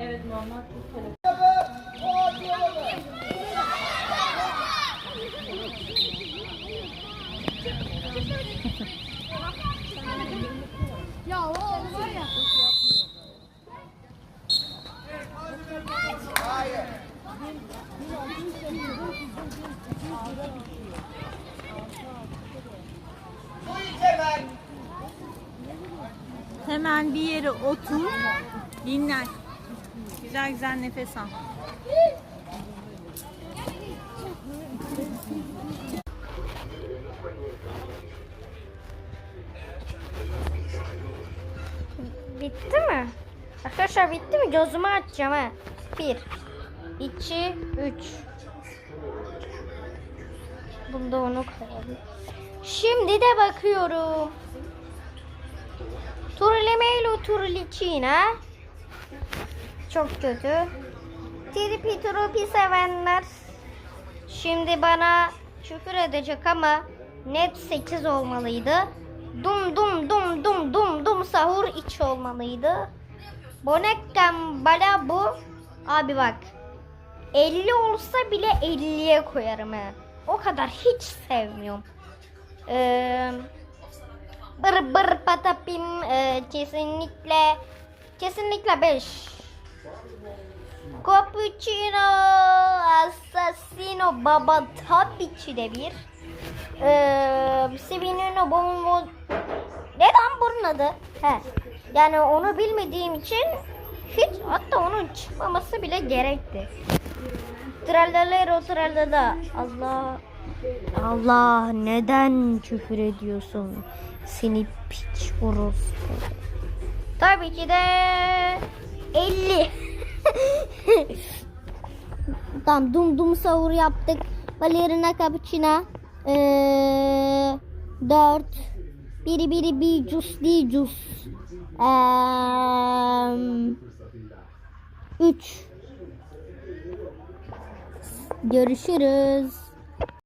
Evet normal Türk telefonu. Ya o ya. Hemen bir yere otur. Dinlen. Güzel güzel nefes al. Bitti mi? Arkadaşlar bitti mi? Gözümü açacağım ha. Bir, iki, üç. Bunda onu koyalım. Şimdi de bakıyorum. Turlemelo turlicina. Çok kötü. Tripi tropi sevenler. Şimdi bana şükür edecek ama net 8 olmalıydı. Dum dum dum dum dum dum sahur iç olmalıydı. Bonekkam bala bu. Abi bak. 50 olsa bile 50'ye koyarım he. O kadar hiç sevmiyorum. Ee, bır bır patapim ee, kesinlikle kesinlikle 5. Cappuccino Assassino Baba tabii ki de bir. Ee, Sevinino Bombo Neden bunun adı? He. Yani onu bilmediğim için hiç hatta onun çıkmaması bile gerekti. Trallalero trallada Allah Allah neden küfür ediyorsun? Seni piç orospu. Tabii ki de 50. Tamam dum dum savur yaptık. Balerina cappuccino. Ee, 4 biri biri bir cus di cus. Ee, 3 Görüşürüz.